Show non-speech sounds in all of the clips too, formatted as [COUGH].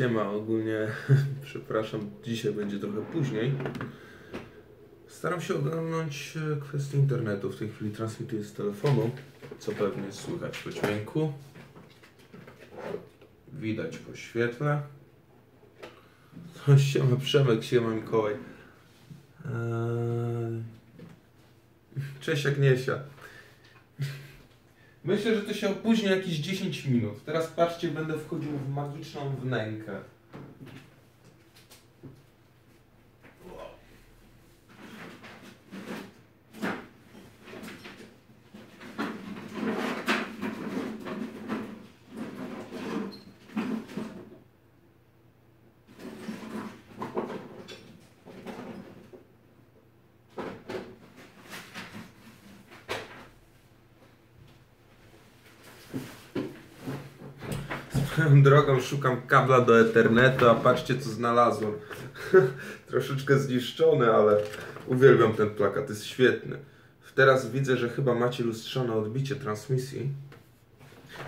Siema, ogólnie [LAUGHS] przepraszam, dzisiaj będzie trochę później. Staram się ogarnąć e, kwestię internetu. W tej chwili transmituję z telefonu, co pewnie słychać po dźwięku. Widać po świetle. No, [LAUGHS] siema Przemek, siema Mikołaj. Eee... Cześć Agniesia. Myślę, że to się opóźni jakieś 10 minut. Teraz patrzcie, będę wchodził w magiczną wnękę. Swoją drogą szukam kabla do Ethernetu, a patrzcie co znalazłem. [LAUGHS] Troszeczkę zniszczony, ale uwielbiam ten plakat, jest świetny. Teraz widzę, że chyba macie lustrzane odbicie transmisji.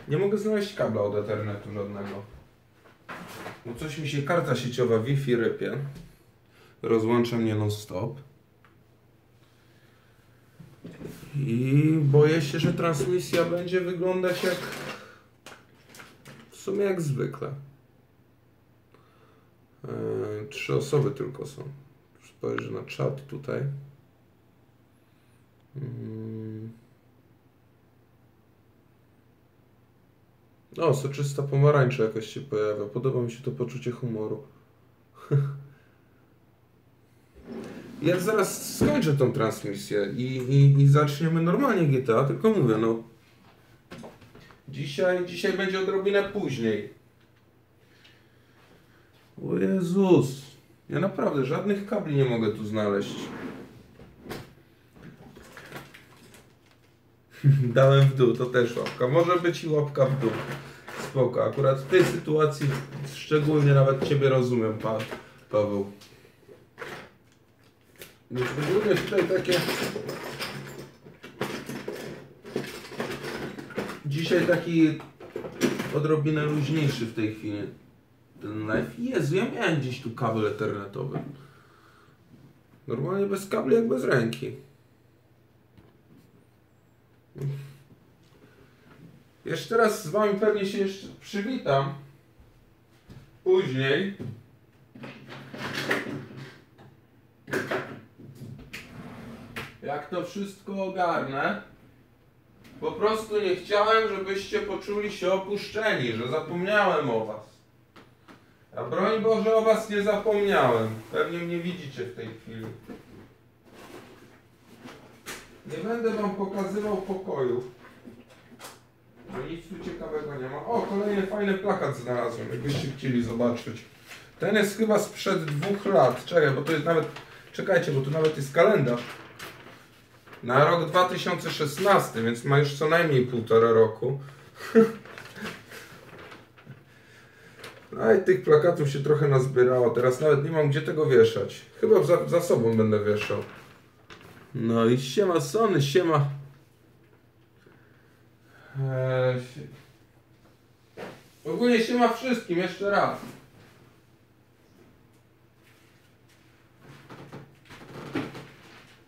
Nie mogę znaleźć kabla od Ethernetu żadnego. Bo coś mi się karta sieciowa Wi-Fi rypie. Rozłącza mnie non stop. I boję się, że transmisja będzie wyglądać jak sumie jak zwykle. Eee, trzy osoby tylko są. Spojrzę na czat tutaj. Mm. O, soczysta pomarańcza jakaś się pojawia. Podoba mi się to poczucie humoru. [LAUGHS] Ja zaraz skończę tą transmisję i, i, i zaczniemy normalnie GTA, tylko mówię, no Dzisiaj, dzisiaj będzie odrobinę później. O Jezus. Ja naprawdę żadnych kabli nie mogę tu znaleźć. [LAUGHS] Dałem w dół, to też łapka. Może być i łapka w dół. Spoko. Akurat w tej sytuacji szczególnie nawet Ciebie rozumiem, pa Paweł. No, szczególnie tutaj takie Dzisiaj taki odrobinę luźniejszy w tej chwili ten live. Jezu, ja miałem gdzieś tu kabel internetowy. Normalnie bez kabli jak bez ręki. Jeszcze raz z wami pewnie się jeszcze przywitam. Później. Jak to wszystko ogarnę. Po prostu nie chciałem, żebyście poczuli się opuszczeni, że zapomniałem o was. A broń Boże, o was nie zapomniałem. Pewnie mnie widzicie w tej chwili. Nie będę wam pokazywał pokoju. Bo nic tu ciekawego nie ma. O, kolejny fajny plakat znalazłem, jakbyście chcieli zobaczyć. Ten jest chyba sprzed dwóch lat. Czekaj, bo to jest nawet... Czekajcie, bo tu nawet jest kalendarz na rok 2016, więc ma już co najmniej półtora roku. [LAUGHS] No i tych plakatów się trochę nazbierało. Teraz nawet nie mam gdzie tego wieszać. Chyba za, za sobą będę wieszał. No i siema Sony, siema. Eee. Ogólnie siema wszystkim, jeszcze raz.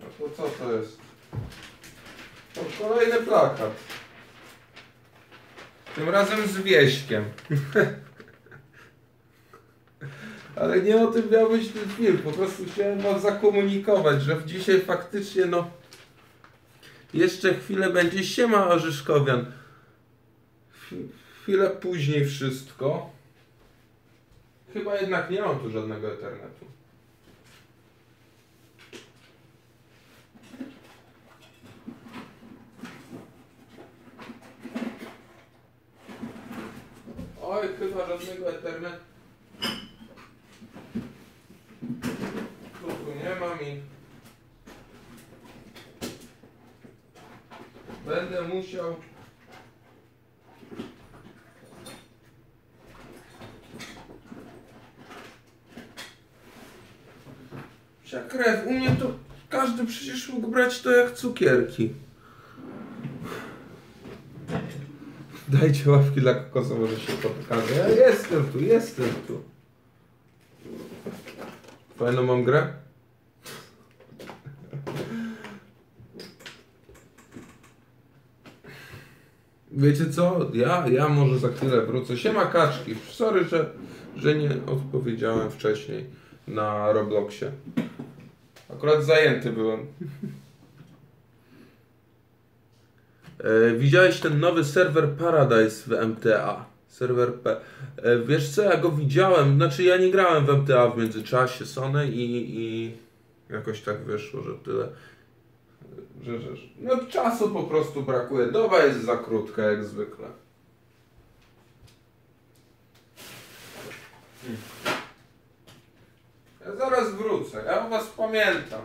A to co to jest? Kolejny plakat. Tym razem z wieśkiem. [LAUGHS] Ale nie o tym miał być ten film. Po prostu chciałem wam zakomunikować, że dzisiaj faktycznie no jeszcze chwilę będzie siema Orzyszkowian. Chwilę później wszystko. Chyba jednak nie mam tu żadnego internetu. Oj, chyba żadnego Ethernetu. Tu, nie mam i... Będę musiał... Psia krew, u mnie to każdy przecież mógł brać to jak cukierki. Dajcie łapki dla kokosa, może się pokaże. Ja jestem tu, jestem tu. Fajną mam grę? Wiecie co? Ja, ja może za chwilę wrócę. Siema kaczki. Sorry, że, że nie odpowiedziałem wcześniej na Robloxie. Akurat zajęty byłem. E, widziałeś ten nowy serwer Paradise w MTA? Serwer P. E, wiesz co, ja go widziałem, znaczy ja nie grałem w MTA w międzyczasie Sony i, i jakoś tak wyszło, że tyle. Że, że, no czasu po prostu brakuje. Doba jest za krótka jak zwykle. Ja zaraz wrócę, ja was pamiętam.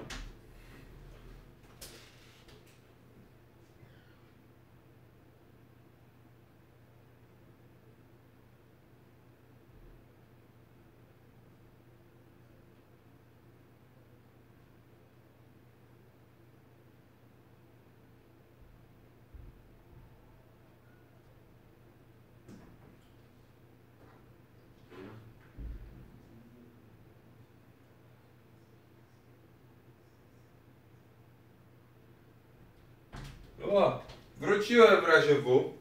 O, wróciłem w razie W.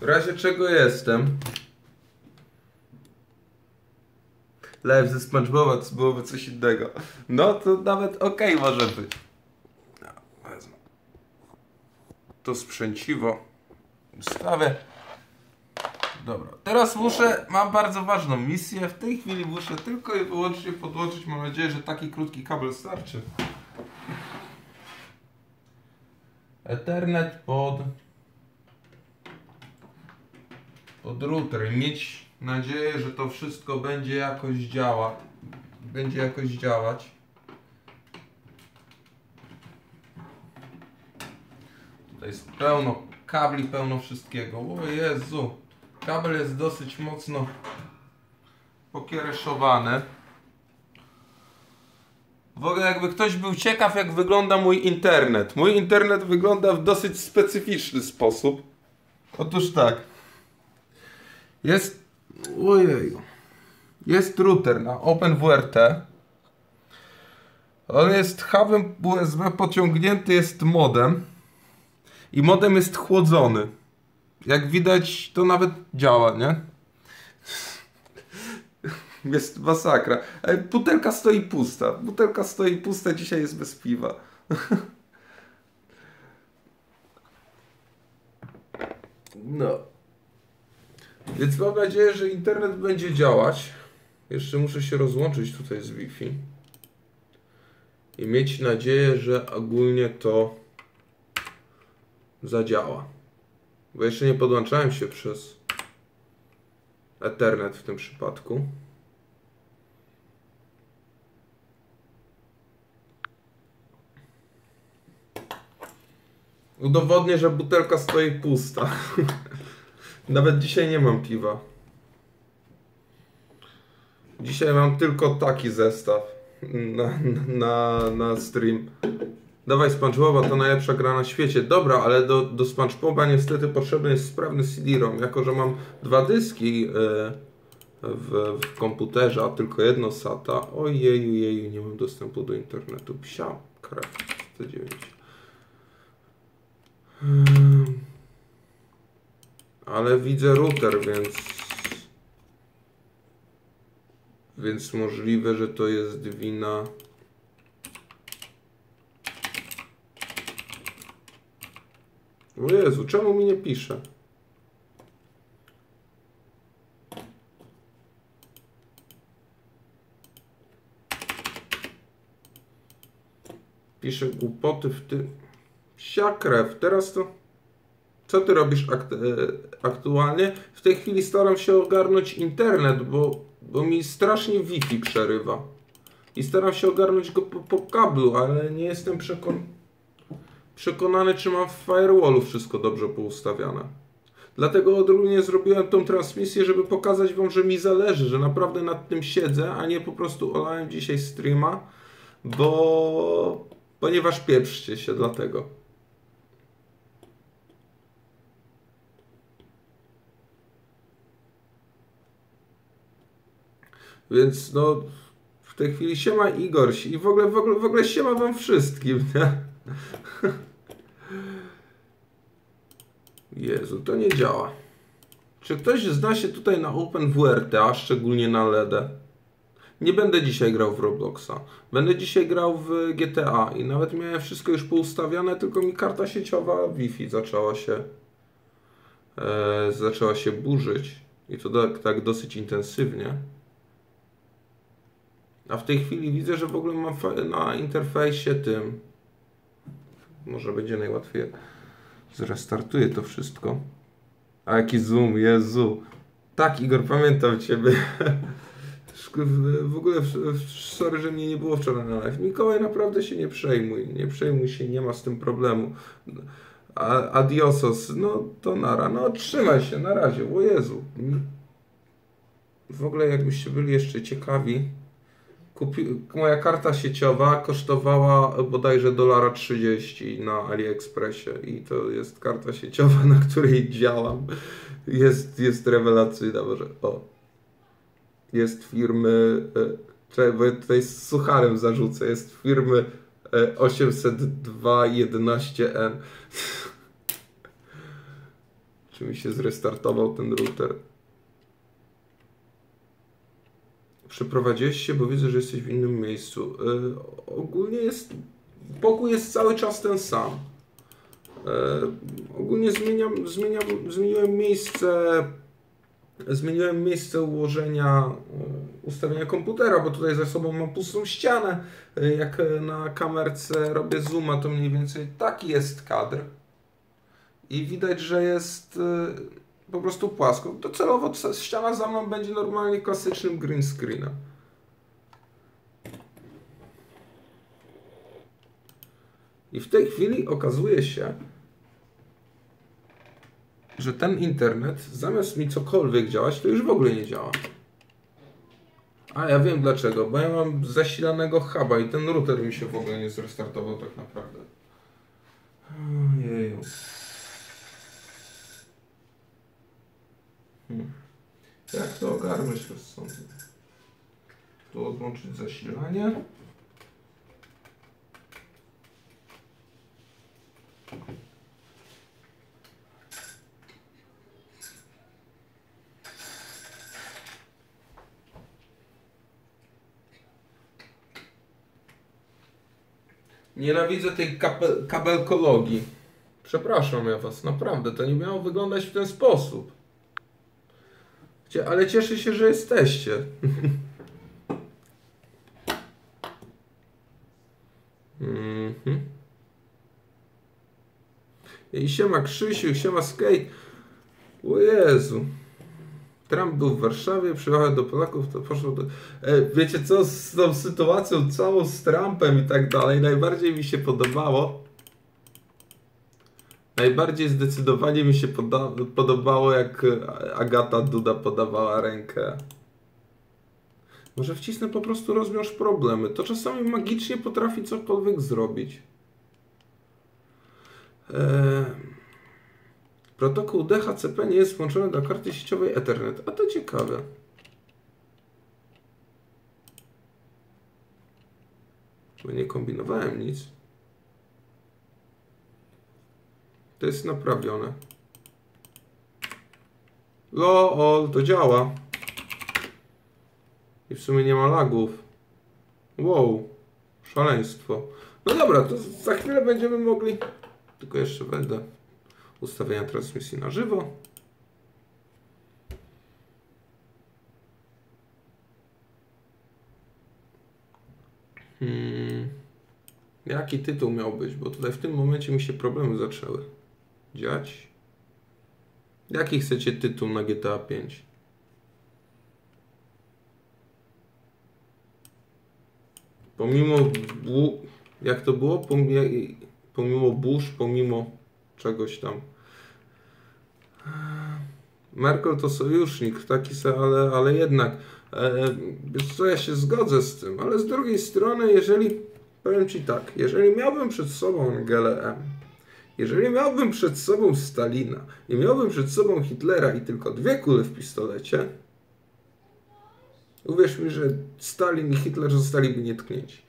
W razie czego jestem? Live ze SpongeBoba to byłoby coś innego. No to nawet okej może być. No, wezmę. To sprzęciwo ustawię. Dobra, teraz muszę, mam bardzo ważną misję. W tej chwili muszę tylko i wyłącznie podłączyć. Mam nadzieję, że taki krótki kabel starczy. Ethernet pod pod router mieć nadzieję, że to wszystko będzie jakoś działa. Będzie jakoś działać. Tutaj jest pełno kabli, pełno wszystkiego. O Jezu, kabel jest dosyć mocno pokiereszowany. W ogóle jakby ktoś był ciekaw jak wygląda mój internet. Mój internet wygląda w dosyć specyficzny sposób. Otóż tak. Jest... Ojeju. Jest router na OpenWRT. On jest hubem USB pociągnięty jest modem. I modem jest chłodzony. Jak widać, to nawet działa, nie? Jest masakra. Butelka stoi pusta. Butelka stoi pusta, dzisiaj jest bez piwa. No. Więc mam nadzieję, że internet będzie działać. Jeszcze muszę się rozłączyć tutaj z Wi-Fi. I mieć nadzieję, że ogólnie to zadziała. Bo jeszcze nie podłączałem się przez Ethernet w tym przypadku. Udowodnię, że butelka stoi pusta. [LAUGHS] Nawet dzisiaj nie mam piwa. Dzisiaj mam tylko taki zestaw na, na, na stream. Dawaj SpongeBoba, to najlepsza gra na świecie. Dobra, ale do, do SpongeBoba niestety potrzebny jest sprawny CD-ROM. Jako, że mam dwa dyski yy, w, w komputerze, a tylko jedno SATA. Ojeju, jeju, nie mam dostępu do internetu. Psia, krew. 109. Hmm. Ale widzę router, więc... Więc możliwe, że to jest wina... O Jezu, czemu mi nie pisze? Pisze głupoty w tym... Psia krew, teraz to... Co ty robisz akt- e, aktualnie? W tej chwili staram się ogarnąć internet, bo, bo mi strasznie Wi-Fi przerywa. I staram się ogarnąć go po, po kablu, ale nie jestem przekon- przekonany, czy mam w firewallu wszystko dobrze poustawiane. Dlatego odrównie zrobiłem tą transmisję, żeby pokazać wam, że mi zależy, że naprawdę nad tym siedzę, a nie po prostu olałem dzisiaj streama, bo... ponieważ pieprzcie się, dlatego. Więc no, w tej chwili siema Igor i w ogóle, w ogóle, w ogóle siema wam wszystkim, nie? [LAUGHS] Jezu, to nie działa. Czy ktoś zna się tutaj na OpenWRT, a szczególnie na LEDę? Nie będę dzisiaj grał w Robloxa. Będę dzisiaj grał w GTA i nawet miałem wszystko już poustawiane, tylko mi karta sieciowa Wi-Fi zaczęła się e, zaczęła się burzyć i to tak, tak dosyć intensywnie. A w tej chwili widzę, że w ogóle mam na interfejsie tym może będzie najłatwiej zrestartuję to wszystko. A jaki zoom, Jezu. Tak, Igor, pamiętam Ciebie. [LAUGHS] W ogóle, sorry, że mnie nie było wczoraj na live. Mikołaj, naprawdę się nie przejmuj. Nie przejmuj się, nie ma z tym problemu. A, adiosos, no to nara. No trzymaj się, na razie, o Jezu. W ogóle jakbyście byli jeszcze ciekawi, kupi... moja karta sieciowa kosztowała bodajże dolara 30 na AliExpressie i to jest karta sieciowa, [LAUGHS] na której działam. Jest, jest rewelacyjna, może o. Jest firmy, e, czekaj, bo tutaj z sucharem zarzucę, jest firmy 802 11N. [LAUGHS] Czy mi się zrestartował ten router? Przeprowadziłeś się, bo widzę, że jesteś w innym miejscu. Yy, ogólnie jest. Pokój jest cały czas ten sam. Yy, ogólnie zmieniam, zmieniam, zmieniłem miejsce. Zmieniłem miejsce ułożenia yy, ustawienia komputera, bo tutaj za sobą mam pustą ścianę. Jak na kamerce robię zooma, to mniej więcej taki jest kadr. I widać, że jest po prostu płasko. Docelowo ściana za mną będzie normalnie klasycznym green screenem. I w tej chwili okazuje się, że ten internet zamiast mi cokolwiek działać, to już w ogóle nie działa. A ja wiem dlaczego, bo ja mam zasilanego huba i ten router mi się w ogóle nie zrestartował tak naprawdę. Jeju. Hmm. Jak to ogarnąć rozsądnie? Tu odłączyć zasilanie. Nienawidzę tej kabel kabelkologii. Przepraszam ja was, naprawdę, to nie miało wyglądać w ten sposób. Ale cieszę się, że jesteście. mhm. I siema Krzysiu, siema Skate. O Jezu. Trump był w Warszawie, przyjechał do Polaków, to poszło do... E, wiecie co, z tą sytuacją całą z Trumpem i tak dalej, najbardziej mi się podobało, Najbardziej zdecydowanie mi się podobało, jak Agata Duda podawała rękę. Może wcisnę po prostu rozwiąż problemy. To czasami magicznie potrafi cokolwiek zrobić. Eee... Protokół DHCP nie jest włączony do karty sieciowej Ethernet. A to ciekawe. Bo nie kombinowałem nic. To jest naprawione. LOL, to działa. I w sumie nie ma lagów. Wow, szaleństwo. No dobra, to za chwilę będziemy mogli... Tylko jeszcze będę ustawienia transmisji na żywo. Hmm. Jaki tytuł miał być? Bo tutaj w tym momencie mi się problemy zaczęły dziać. Jaki chcecie tytuł na GTA 5? Pomimo jak to było? Pomimo burz, pomimo czegoś tam. Merkel to sojusznik, taki se, ale, ale jednak. E, co, ja się zgodzę z tym, ale z drugiej strony, jeżeli, powiem Ci tak, jeżeli miałbym przed sobą GLM, jeżeli miałbym przed sobą Stalina i miałbym przed sobą Hitlera i tylko dwie kule w pistolecie, Uwierz mi, że Stalin i Hitler zostaliby nietknięci.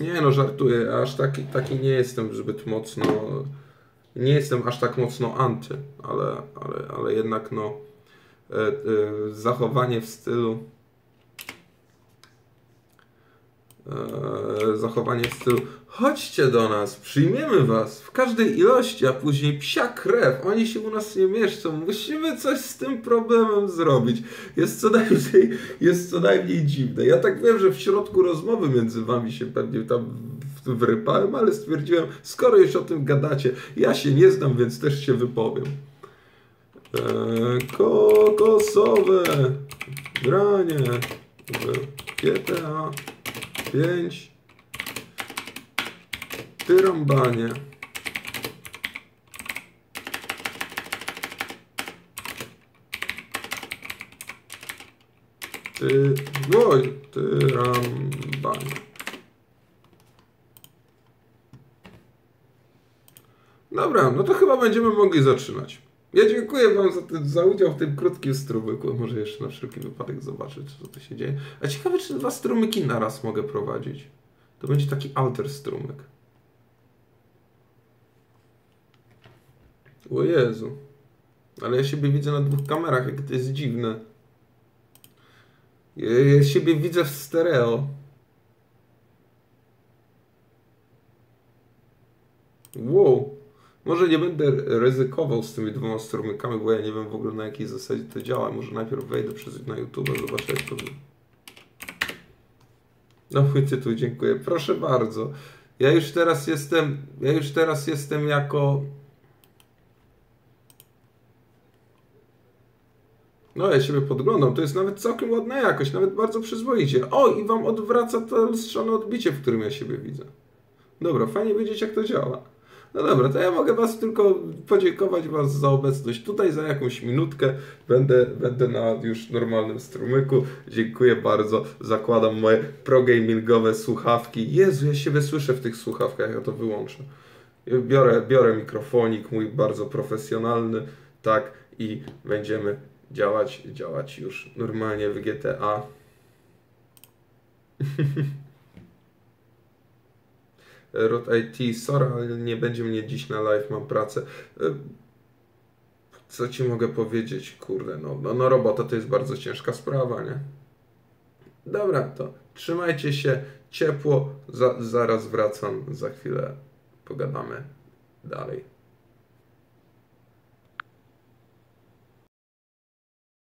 Nie no, żartuję, aż taki, taki nie jestem zbyt mocno, nie jestem aż tak mocno anty, ale, ale, ale jednak no, e, e, zachowanie w stylu e, zachowanie w stylu chodźcie do nas, przyjmiemy was w każdej ilości, a później psia krew, oni się u nas nie mieszczą, musimy coś z tym problemem zrobić. Jest co najmniej, jest co najmniej dziwne. Ja tak wiem, że w środku rozmowy między wami się pewnie tam wrypałem, ale stwierdziłem, skoro już o tym gadacie, ja się nie znam, więc też się wypowiem. Eee, kokosowe granie w GTA 5 Tyrąbanie. Ty... Oj, tyrąbanie. Dobra, no to chyba będziemy mogli zaczynać. Ja dziękuję Wam za, ten, za udział w tym krótkim strumyku. Może jeszcze na wszelki wypadek zobaczyć, co tu się dzieje. A ciekawe, czy dwa strumyki naraz mogę prowadzić. To będzie taki alter strumyk. O Jezu. Ale ja siebie widzę na dwóch kamerach, jak to jest dziwne. Ja, ja siebie widzę w stereo. Wow. Może nie będę ryzykował z tymi dwoma strumykami, bo ja nie wiem w ogóle na jakiej zasadzie to działa. Może najpierw wejdę przez na YouTube, zobaczę jak to... No mój tytuł, dziękuję. Proszę bardzo. Ja już teraz jestem, ja już teraz jestem jako No, ja siebie podglądam. To jest nawet całkiem ładna jakość, nawet bardzo przyzwoicie. O, i wam odwraca to lustrzane odbicie, w którym ja siebie widzę. Dobra, fajnie wiedzieć, jak to działa. No dobra, to ja mogę was tylko podziękować was za obecność tutaj. Za jakąś minutkę będę, będę na już normalnym strumyku. Dziękuję bardzo. Zakładam moje progamingowe słuchawki. Jezu, ja siebie słyszę w tych słuchawkach, ja to wyłączę. Biorę, biorę mikrofonik mój bardzo profesjonalny, tak, i będziemy działać, działać już normalnie w GTA. [LAUGHS] Rot IT, sorry, ale nie będzie mnie dziś na live, mam pracę. E, Co ci mogę powiedzieć? Kurde, no, no, no robota to jest bardzo ciężka sprawa, nie? Dobra, to trzymajcie się ciepło, za, zaraz wracam, za chwilę pogadamy dalej.